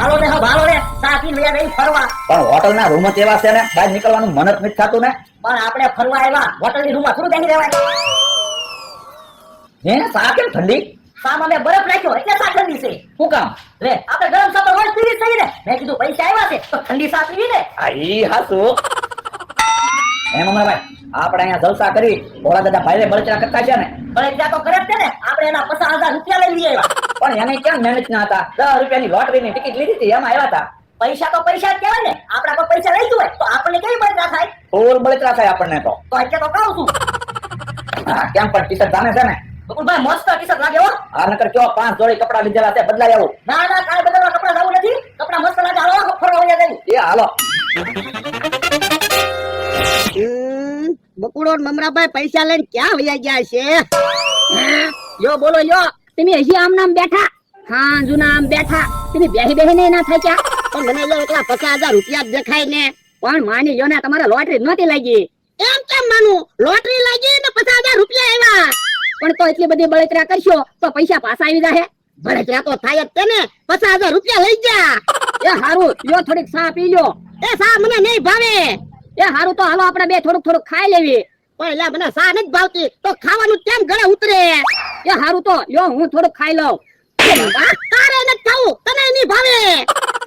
હાલો ને હા હાલો ને. ફરવા. પણ રૂમ જ એવા છે ને બહાર નીકળવાનું મન જ નથી થતું ને. પણ આપણે ફરવા આવ્યા. હોટલની રૂમમાં થોડું બેસી રહેવાય. હે સા કેમ ઠંડી? સામાને બરફ નાખ્યો એટલે સા ઠંડી છે. શું કામ? લે આપણે ગરમ ચા તો રોજ પીવી થઈ ને. મેં કીધું પૈસા આવ્યા છે તો ઠંડી સા પીવી ને. આ ઈ હાસુ એમ ભાઈ આપણે અહીંયા જલસા કરી ભોળા દાદા ભાઈ બળચરા કરતા છે ને. બળચરા તો કરે છે ને. આપણે એના પચાસ હજાર રૂપિયા લઈ લઈએ આવ્યા. પણ એને કેમ મહેનત ના હતા? દસ રૂપિયાની લોટરીની ટિકિટ લીધી હતી એમાં આવ્યા હતા. પૈસા તો પૈસા જ કહેવાય ને. આપણા પર પૈસા લઈ હોય તો આપણને કેવી બળતરા થાય? ફોર બળતરા થાય આપણને તો. તો એટલે તો કહું છું. કેમ પણ ટીશર્ટ જાણે છે ને? બકુલભાઈ મસ્ત ટીશર્ટ લાગે હો. આ નકર કયો પાંચ જોડી કપડા લીધેલા છે બદલાઈ આવું. ના ના કાંઈ બદલવા કપડા લાવું નથી. કપડા મસ્ત લાગે. હાલો ફરવા વયા જાય એ હાલો. બકુડો મમરાભાઈ પૈસા લઈને ક્યાં વયા ગયા છે? યો બોલો યો તમે હજી આમ નામ બેઠા? હા, જૂના આમ બેઠા. તમે બેહી બેહી ને થાય પણ મને જો એકલા પચાસ હજાર રૂપિયા દેખાય ને, પણ માની જો ને, તમારે લોટરી નહોતી લાગી. એમ કેમ માનું? લોટરી લાગી ને પચાસ હજાર રૂપિયા આવ્યા. પણ તો એટલી બધી બળતરા કરશો, તો પૈસા પાછા આવી જાહે. બળતરા તો થાય જ ને, પચાસ હજાર રૂપિયા લઈ જા. એ હારું, લ્યો થોડીક સા પી લ્યો. એ સા મને નહીં ભાવે. એ હારું, તો હાલો આપણે બે થોડુંક થોડુંક ખાઈ લેવી. પણ એટલે મને સા નથી ભાવતી, તો ખાવાનું કેમ ગળે ઉતરે? એ હારું તો લ્યો હું થોડું ખાઈ લઉં. તારે નથી ખાવું તને નહીં ભાવે.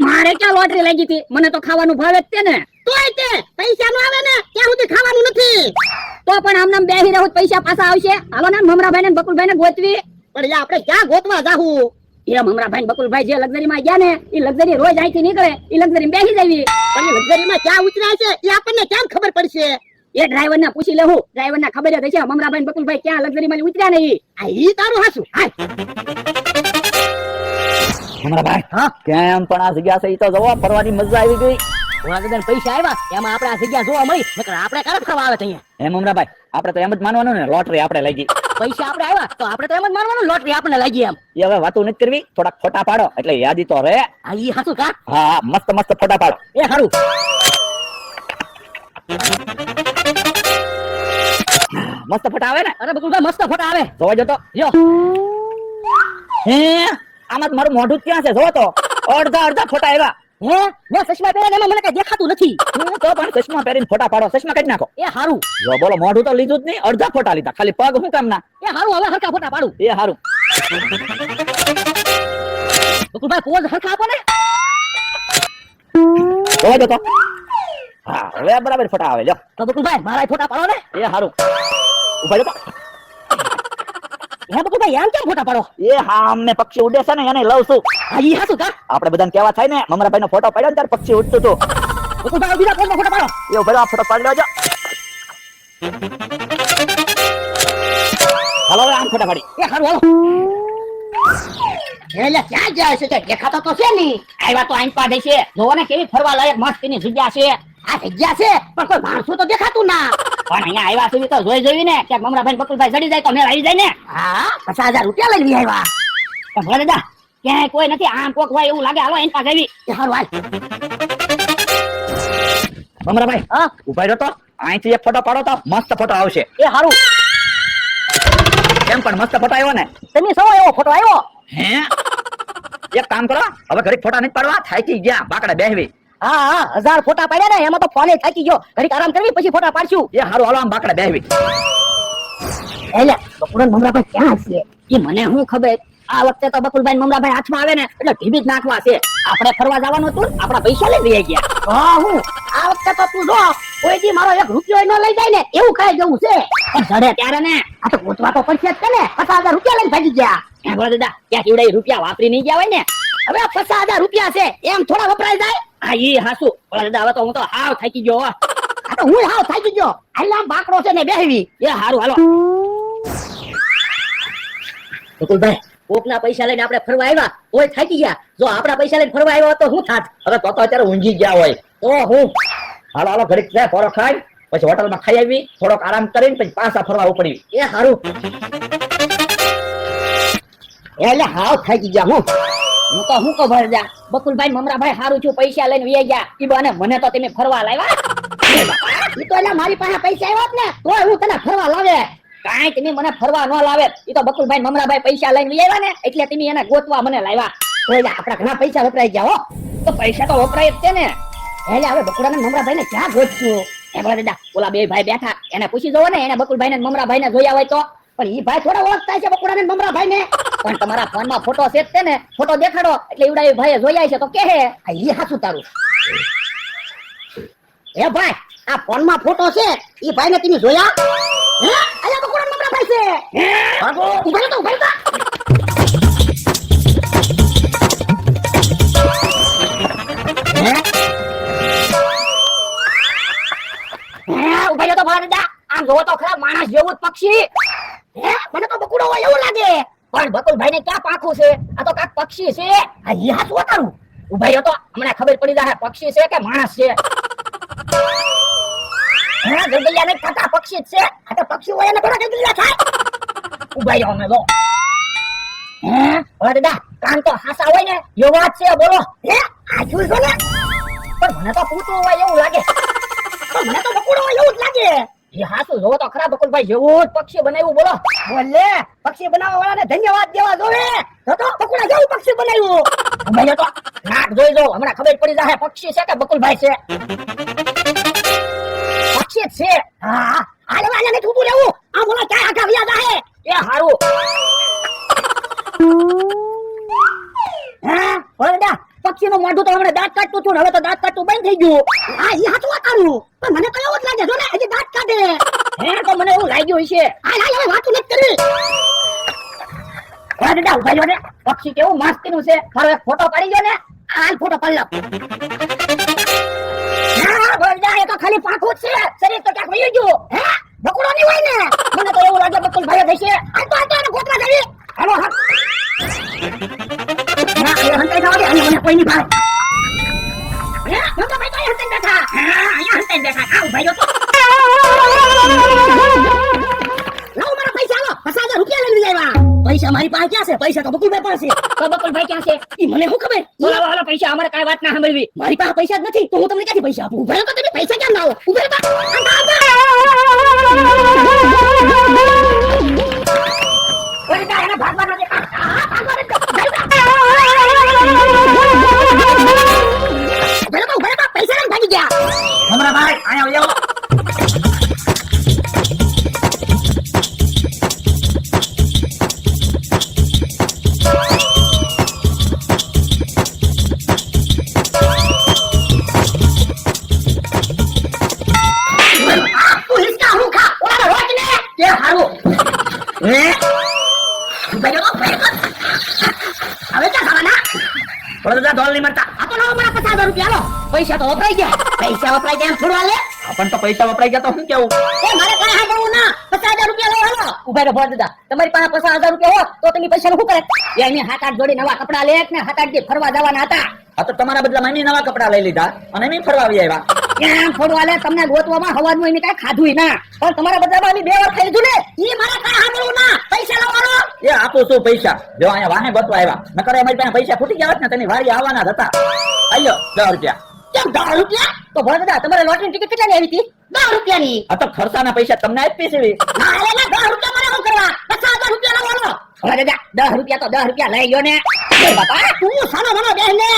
મારે ક્યાં લોટરી લાગી હતી? મને તો ખાવાનું ભાવે જ તે ને. તોય તે પૈસા નો આવે ને ત્યાં સુધી ખાવાનું નથી. તો પણ આમ નામ બેહી રહું પૈસા પાછા આવશે. હાલો ને મમરાભાઈ ને બકુલભાઈ ને ગોતવી. પણ આપણે ક્યાં ગોતવા જાહું? એ મમરાભાઈ બકુલભાઈ જે લક્ઝરી માં ગયા ને એ લક્ઝરી રોજ અહીંથી નીકળે એ લક્ઝરી બેસી જવી પણ લક્ઝરી માં ક્યાં ઉતર્યા છે એ આપણને કેમ ખબર પડશે? એ ડ્રાઈવર ને પૂછી લેવું ડ્રાઈવર ને ખબર જ હશે મમરાભાઈ બકુલભાઈ ક્યાં લક્ઝરી માં ઉતર્યા નહીં. આ ઈ તારું હાસું. હાલ હમણાં ભાઈ હા કેમ પણ આ જગ્યા છે ઈ તો જવા ફરવાની મજા આવી ગઈ. ભોળાદાદાને પૈસા આવ્યા એમાં આપણે આ જગ્યા જોવા મળી નકર આપણે કારક ખાવા આવે ત્યાં એમ હમણાં આપણે તો એમ જ માનવાનું ને લોટરી આપણે લાગી પૈસા આપણે આવ્યા તો આપણે તો એમ જ માનવાનું લોટરી આપણને લાગી એમ. એ હવે વાતો નથી કરવી ફોટા પાડો એટલે યાદી તો રે આ ઈ હાસું કા? હા મસ્ત મસ્ત ફોટા પાડો. એ હારું. મસ્ત ફોટા આવે ને? અરે બકુલભાઈ મસ્ત ફોટા આવે. જોવા જતો યો હે? આમાં મારું મોઢું ક્યાં છે? જોવો તો. અડધા અડધા ફોટા આવ્યા. હે? મેં ચશ્મા પહેર્યા એમાં મને કઈ દેખાતું નથી. હું તો પણ ચશ્મા પહેરીને ફોટા પાડો. ચશ્મા કાઢી નાખો. એ હારું. જો બોલો મોઢું તો લીધું જ નહીં અડધા ફોટા લીધા. ખાલી પગ હું કામ ના એ હારું હવે ફોટા પાડું. એ હારું. બકુલભાઈ પોઝ હરખા આપો ને. જોવા જતો હા હવે બરાબર ફોટા આવે લ્યો. તો બકુલભાઈ મારા ફોટા પાડો ને. એ હારું. ઊભા જતો હે બકુલભાઈ એમ કેમ ફોટા પાડો? એ હા અમને પક્ષી ઉડે છે ને એને લઉં છું. હા ઈ હાસું કા? આપણે બધાને કેવા થાય ને મમરાભાઈ નો ફોટો પાડ્યો ને ત્યારે પક્ષી ઉડતું હતું. બકુલભાઈ બીજા ફોટો ફોટો પાડો. એ ઊભા રહો, આ ફોટો પાડી લેજો. હાલો આમ ફોટા પાડી. એ હારું હાલો. એટલે ક્યાં જાય છે દેખાતો તો છે નહીં આવ્યા તો આઈન પાડે છે. જોવો ને કેવી ફરવા લાયક મસ્ત એની જગ્યા છે. આ જગ્યા છે પણ કોઈ માણસું તો દેખાતું ના. પણ અહીંયા આવ્યા સુધી તો જોઈ જોઈ ને ક્યાંક મમરાભાઈ બકુલભાઈ ચડી જાય તો મેળ આવી જાય ને. હા પચાસ હજાર રૂપિયા લઈ આવ્યા. પણ ભલે દાદા ક્યાંય કોઈ નથી આમ કોક હોય એવું લાગે હાલો એની પાસે આવી. હારું હાલ. મમરાભાઈ હા? ઊભા રહ્યો તો. અહીંથી એક ફોટો પાડો તો મસ્ત ફોટો આવશે. એ સારું કેમ પણ મસ્ત ફોટો આવ્યો ને? તમે સૌ એવો ફોટો આવ્યો? હે? એક કામ કરો હવે ઘરે ફોટા નથી પાડવા થાકી ગયા બાકડા બેહવી. હા હા હજાર ફોટા પાડ્યા ને એમાં તો ફોને થાકી ગયો. ઘડીક આરામ કરવી પછી ફોટા પાડશું. એ હારું હાલો આમ બાકડા બેહવી. એટલે બકુલભાઈ મમરાભાઈ ક્યાં છે? એ મને શું ખબર? આ વખતે તો બકુલભાઈ મમરાભાઈ હાથમાં આવે ને એટલે ઢીબી જ નાખવા છે. આપણે ફરવા જવાનું હતું આપણા પૈસા લઈ લઈ ગયા. હા હું. આ વખતે તો તું જો કોઈ દી મારો એક રૂપિયો ન લઈ જાય ને એવું કઈ જવું છે. પણ ચડે ત્યારે ને આ તો ગોતવા તો પડશે જ ને પચાસ હજાર રૂપિયા લઈને ભાગી ગયા. હે બોલો દાદા ક્યાં કેવડે રૂપિયા વાપરી નહીં ગયા હોય ને. હવે પચાસ હજાર રૂપિયા છે એમ થોડા વપરાય જાય? હા ઈ હાસુ ઓલા દાદા હવે તો હું તો હાવ થાકી ગયો આ તો હું હાવ થાકી ગયો આલા બાકડો છે ને બેહવી એ હારું હાલો બકુલભાઈ કોકના પૈસા લઈને આપણે ફરવા આવ્યા ઓય થાકી ગયા જો આપણા પૈસા લઈને ફરવા આવ્યા તો શું થાત હવે તો તો અત્યારે ઊંઘી ગયા હોય તો હું હાલો હાલો ઘડીક લે પોરો ખાઈ પછી હોટલમાં ખાઈ આવી થોડોક આરામ કરીને પછી પાછા ફરવા ઉપડી એ હારું એટલે હાવ થાકી ગયા હું હું તો હું ખબર જા બકુલભાઈ મમરાભાઈ હારું છું, પૈસા લઈને વી ગયા. ઈ બને મને તો તમે ફરવા લાવ્યા. ઈ તો એટલે મારી પાસે પૈસા આવ્યા ને તો હું તને ફરવા લાવે. કાઈ તમે મને ફરવા ન લાવે. ઈ તો બકુલભાઈ મમરાભાઈ પૈસા લઈને વી ને, એટલે તમે એને ગોતવા મને લાવ્યા. ઓય આપડા ઘણા પૈસા વપરાઈ ગયા હો. તો પૈસા તો વપરાય જ છે ને. એટલે હવે બકુડા ને મમરાભાઈ ને ક્યાં ગોતશું? એ દાદા, ઓલા બે ભાઈ બેઠા, એને પૂછી જવો ને, એને બકુલભાઈ ને મમરાભાઈ ને જોયા હોય તો. પણ ઈ ભાઈ થોડા ઓળખતા છે બકુડા ને મમરા ભાઈ ને પણ તમારા ફોનમાં ફોટો છે ને ફોટો દેખાડો એટલે ઈવડા એ ભાઈએ જોયા છે તો કે હે આ ઈ તારું. એ ભાઈ આ ફોનમાં ફોટો છે ઈ ભાઈ ને તમે જોયા હે? અલ્યા બકુડા ને મમરા ભાઈ છે? હે? ભાગો. ઊભા તો ઊભા તો. ઊભા તો ભલા આમ જોવો તો ખરા માણસ જેવું જ પક્ષી. હે? મને તો બકુડો હોય એવું લાગે. પણ બકુલભાઈ ને ક્યાં પાખું છે? આ તો કાક પક્ષી છે. આ ઈ શું વતારું ઉભાઈ તો હમણાં ખબર પડી જાય, પક્ષી છે કે માણસ છે? હે ગગલિયા ને કાકા પક્ષી છે. આ તો પક્ષી હોય ને થોડા ગગલિયા થાય. ઉભાઈ અમે લો હે? દાદા, કાન તો હાસા હોય ને એવો વાત છે, બોલો. હે? આ જોઈ જો ને? પણ મને તો પૂતું હોય એવું લાગે. મને તો બકુડો હોય એવું જ લાગે. એ હાસુ જોવો તો ખરા બકુલભાઈ જેવું પક્ષી બનાવ્યું બોલો. બોલે પક્ષી બનાવવા વાળાને ધન્યવાદ દેવા જોવે. તો તો બકુડા જેવું પક્ષી બનાવ્યું? ભાઈ તો નાક જોઈ જો હમણાં ખબર પડી જાય પક્ષી છે કે બકુલભાઈ છે? પક્ષી છે. હા આલે વાલે ને ઊભું રહેવું. આ બોલા ક્યાં આગા વ્યા જાહે. એ હારું. હા પક્ષી નું મોઢું તો હમણાં દાંત કાઢતું ને હવે તો દાંત કાઢતું બંધ થઈ ગયું. હા એ હાથું વાતારું પણ મને તો એવું જ લાગે જો ને હજી હે તો મને એવું લાગ્યું છે હા હા હવે વાતું નથી કરી ઓરડા દાદા ઊભા જો ને. પક્ષી કેવું મસ્તીનું છે. મારો એક ફોટો પાડી જો ને. હાલ ફોટો પાડી લો હા ઓરડા એ તો ખાલી પાંખું છે. શરીર તો ક્યાંક વયું ગયું. હે બકુડો નહીં હોય ને? મને તો એવું લાગે બકુલ ભાઈ દેશે આ તો આ તો ગોતવા જવી. હાલો હા હા, અહીંયા હંતાઈ જવા દે, અહીંયા મને કોઈ નહીં ભાવે. હે, હું તો ભાઈ તો હંતાઈને બેઠા. હા, અહીંયા હંતાઈને બેઠા. ઊભા રહ્યો તો. લાવો મારા પૈસા, આવો. પચાસ રૂપિયા લઈને આવ્યા. પૈસા મારી પાસે ક્યાં છે? પૈસા તો બકુલભાઈ પાસે તો બકુલભાઈ ક્યાં છે? ઈ મને શું ખબર? બોલો બોલો પૈસા અમારે કાઈ વાત ના સાંભળવી. મારી પાસે પૈસા જ નથી તો હું તમને ક્યાંથી પૈસા આપું? ઊભા રહો તો તમે પૈસા ક્યાં લાવો? ઊભા રહો હવે ક્યાં ખાવાના? પણ દાદા ધોલ નહીં મળતા. આ તો લાવો મારા પચાસ હજાર રૂપિયા લો પૈસા તો વપરાઈ ગયા. પૈસા વપરાઈ ગયા એમ થોડું હાલે. પણ તો પૈસા વપરાઈ ગયા તો શું કેવું? એ મારે કઈ હાંભળવું ના પચાસ હજાર રૂપિયા લો હાલો. ઊભા રહો દાદા. તમારી પાસે પચાસ હજાર રૂપિયા હો તો તમે પૈસા શું કરે? એ એની હાથ આઠ જોડી નવા કપડા લે ને હાથ આઠ ફરવા જવાના હતા? આ તો તમારા બદલામાં એમની નવા કપડા લઈ લીધા અને એમ ફરવા આવી આવ્યા. કેમ છોડવાલે તમને ગોતવામાં હવાનું એને કઈ ખાધું ના. પણ તમારા બધામાં અમે બે વાર થઈ લીધું ને. ઈ મારા કઈ સાંભળવું ના. પૈસા લાવવાનો. એ આપું છું પૈસા? જો અહીંયા વાહે ગોતવા આવ્યા. નકર અમારી પાસે પૈસા ફૂટી ગયા હોત ને તેની વારી આવવાના હતા. આયો દસ રૂપિયા. કેમ દસ રૂપિયા? તો ભોળ દાદા તમારે લોટરી ટિકિટ કેટલાની આવી હતી? દસ રૂપિયાની. આ તો ખર્ચાના પૈસા તમને આપી છે. ના અરે ના દસ રૂપિયા મારે શું કરવા? પચાસ હજાર રૂપિયા લાવવાનો. દાદા દસ રૂપિયા તો દસ રૂપિયા લઈ ગયો ને. બાપા તું સાનો મને બેન ને.